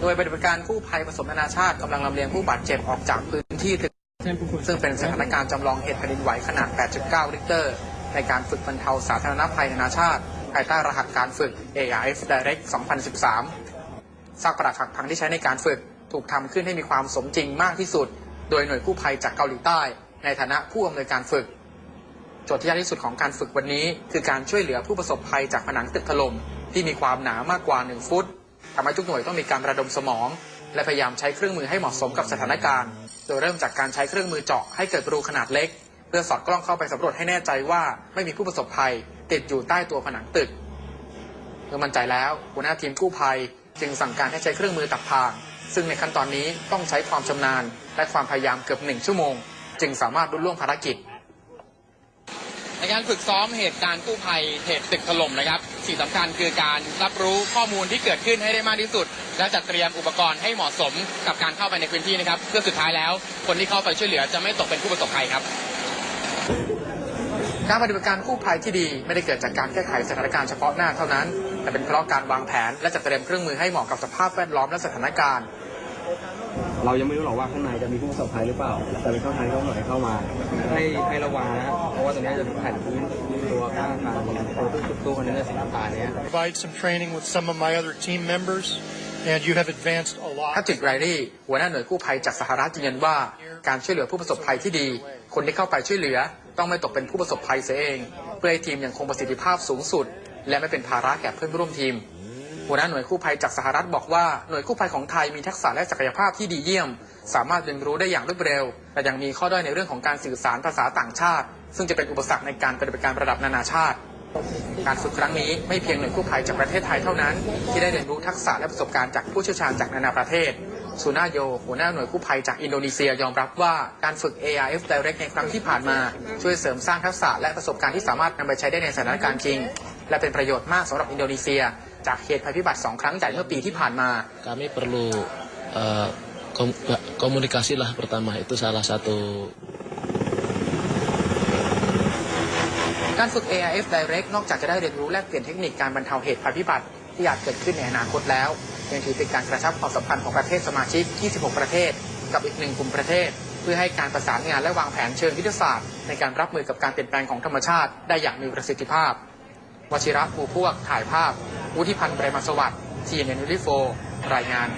โดยปฏิบัติการกู้ภัยผสมนานาชาติกำลังลำเลียงผู้บาดเจ็บออกจากพื้นที่ถึงซึ่งเป็นสถานการณ์จำลองเหตุแผ่นดินไหวขนาด 8.9 ริกเตอร์ ในการฝึกบรรเทาสาธารณภัยนานาชาติ ภายใต้รหัสการฝึก ARF Direct 2013 ซากปรักหักพังที่ใช้ในการฝึกถูกทำขึ้นให้มีความสมจริงมากที่สุด โดยหน่วยกู้ภัยจากเกาหลีใต้ ในฐานะผู้อำนวยการฝึกโจทย์ที่ยากที่สุดของการฝึกวันนี้ คือการช่วยเหลือผู้ประสบภัยจากผนังตึกถล่มที่มีความหนามากกว่า 1 ฟุต ทำให้ทุกหน่วยต้องมีการระดมสมอง และพยายามใช้เครื่องมือให้เหมาะสมกับสถานการณ์ โดยเริ่มจากการใช้เครื่องมือเจาะให้เกิดรูขนาดเล็ก เพื่อสอดกล้องเข้าไปสำรวจให้แน่ใจว่าไม่มีผู้ประสบภัย ติดอยู่ใต้ตัวผนังตึกเมื่อมั่นใจแล้วหัวหน้าทีมกู้ภัย จึงสั่งการให้ใช้เครื่องมือตัดทาง ซึ่งในขั้นตอนนี้ต้องใช้ความชำนาญ และความพยายามเกือบหนึ่งชั่วโมง จึงสามารถรุ่ล่วงภารกิจในการฝึกซ้อมเหตุการณ์กู้ภัยเหตุตึกถล่มนะครับ สิ่งสำคัญคือการรับรู้ข้อมูลที่เกิดขึ้นให้ได้มากที่สุด และจัดเตรียมอุปกรณ์ให้เหมาะสมกับการเข้าไปในพื้นที่นะครับเพื่อสุดท้ายแล้ว คนที่เข้าไปช่วยเหลือจะไม่ตกเป็นผู้ประสบภัยครับการปฏิบัติการกู้ภัยที่ดีไม่ได้เกิดจากการแก้ไขสถานการณ์เฉพาะหน้าเท่านั้น แต่เป็นเพราะการวางแผนและจัดเตรียมเครื่องมือให้เหมาะกับสภาพแวดล้อมและสถานการณ์ เรายังไม่รู้หรอกว่าข้างในจะมีผู้ประสบภัยหรือเปล่า แต่เป็นช่องทางที่เขาหน่อยเข้ามา ให้ให้ระวังนะเพราะ ว่าตรงนี้จะมีแผ่นพื้นตัวข้างทางตัวตู้ตู้คอนเทนเนอร์สีน้ำตาลเนี้ย provide some training with some of my other team members, and you have advanced a แพ lot. ทริกไรรี่หัวหน้าหน่วยกู้ภัยจากสหรัฐยืนยันว่า การช่วยเหลือผู้ประสบภัยที่ดี คนที่เข้าไปช่วยเหลือ ต้องไม่ตกเป็นผู้ประสบภัยเสียเอง เพื่อให้ทีมยังคงประสิทธิภาพสูงสุด และไม่เป็นภาระแก่เพื่อนร่วมทีม หัวหน้าหน่วยกู้ภัยจากสหรัฐบอกว่าหน่วยกู้ภัยของไทยมีทักษะและศักยภาพที่ดีเยี่ยม สามารถเรียนรู้ได้อย่างรวดเร็ว แต่ยังมีข้อด้อยในเรื่องของการสื่อสารภาษาต่างชาติ ซึ่งจะเป็นอุปสรรคในการปฏิบัติการระดับนานาชาติ การฝึกครั้งนี้ไม่เพียงหน่วยกู้ภัยจากประเทศไทยเท่านั้น ที่ได้เรียนรู้ทักษะและประสบการณ์จากผู้เชี่ยวชาญจากนานาประเทศซูนาโยหัวหน้าหน่วยกู้ภัยจากอินโดนีเซียยอมรับว่าการฝึก ARF Direct ในครั้งที่ผ่านมา ช่วยเสริมสร้างทักษะและประสบการณ์ที่สามารถนำไปใช้ได้ในสถานการณ์จริง และเป็นประโยชน์มากสำหรับอินโดนีเซีย จากเหตุภัยพิบัติสองครั้งใหญ่เมื่อปีที่ผ่านมา kami perlu eh, kom- komunikasi lah pertama itu salah satu การฝึก AIF Direct นอกจากจะได้เรียนรู้แลกเปลี่ยนเทคนิคการบรรเทาเหตุภัยพิบัติที่อาจเกิดขึ้นในอนาคตแล้ว ยังถือเป็นการกระชับความสัมพันธ์ของประเทศสมาชิก 26 ประเทศ กับอีกหนึ่งกลุ่มประเทศ เพื่อให้การประสานงานและวางแผนเชิงยุทธศาสตร์ ในการรับมือกับการเปลี่ยนแปลงของธรรมชาติ ได้อย่างมีประสิทธิภาพวชิระภูพวกถ่ายภาพ วุฒิพันธ์ไบรมาสวัสดิ์ทีเอ็นยูริโฟรายงาน